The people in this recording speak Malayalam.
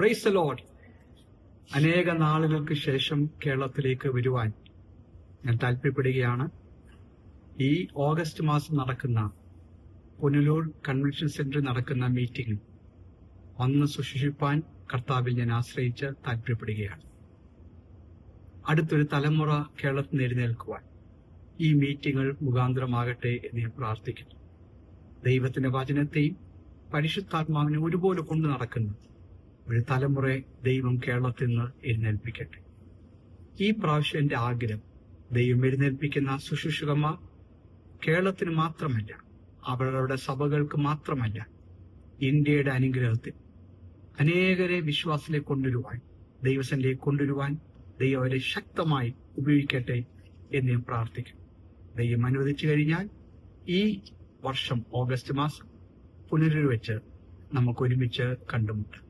പ്രൈസ് ലോഡ് അനേക നാളുകൾക്ക് ശേഷം കേരളത്തിലേക്ക് വരുവാൻ ഞാൻ താല്പര്യപ്പെടുകയാണ്. ഈ ഓഗസ്റ്റ് മാസം നടക്കുന്ന പുനലൂർ കൺവെൻഷൻ സെന്ററിൽ നടക്കുന്ന മീറ്റിംഗ് വന്ന് സുശിഷിപ്പാൻ കർത്താവിൽ ഞാൻ ആശ്രയിച്ച് താല്പര്യപ്പെടുകയാണ്. അടുത്തൊരു തലമുറ കേരളത്തിൽ നിന്ന് ഈ മീറ്റിങ്ങുകൾ മുഖാന്തരമാകട്ടെ എന്ന് ഞാൻ പ്രാർത്ഥിക്കുന്നു. ദൈവത്തിന്റെ വചനത്തെയും പരിശുദ്ധാത്മാവിനെ ഒരുപോലെ കൊണ്ടു നടക്കുന്നു. ഒരു തലമുറയെ ദൈവം കേരളത്തിൽ നിന്ന് എഴുന്നേൽപ്പിക്കട്ടെ. ഈ പ്രാവശ്യം ആഗ്രഹം ദൈവം എഴുന്നേൽപ്പിക്കുന്ന ശുശ്രൂഷകന്മാർ കേരളത്തിന് മാത്രമല്ല അവരുടെ സഭകൾക്ക് മാത്രമല്ല ഇന്ത്യയുടെ അനുഗ്രഹത്തിൽ അനേകരെ വിശ്വാസത്തിലേക്ക് കൊണ്ടുവരുവാൻ ദൈവസനിലേക്ക് കൊണ്ടുവരുവാൻ ദൈവം അവരെ ശക്തമായി ഉപയോഗിക്കട്ടെ എന്ന് ഞാൻ പ്രാർത്ഥിക്കും ദൈവം അനുവദിച്ചു കഴിഞ്ഞാൽ ഈ വർഷം ഓഗസ്റ്റ് മാസം പുനരുവച്ച് വെച്ച് നമുക്ക് ഒരുമിച്ച് കണ്ടുമുട്ടാം.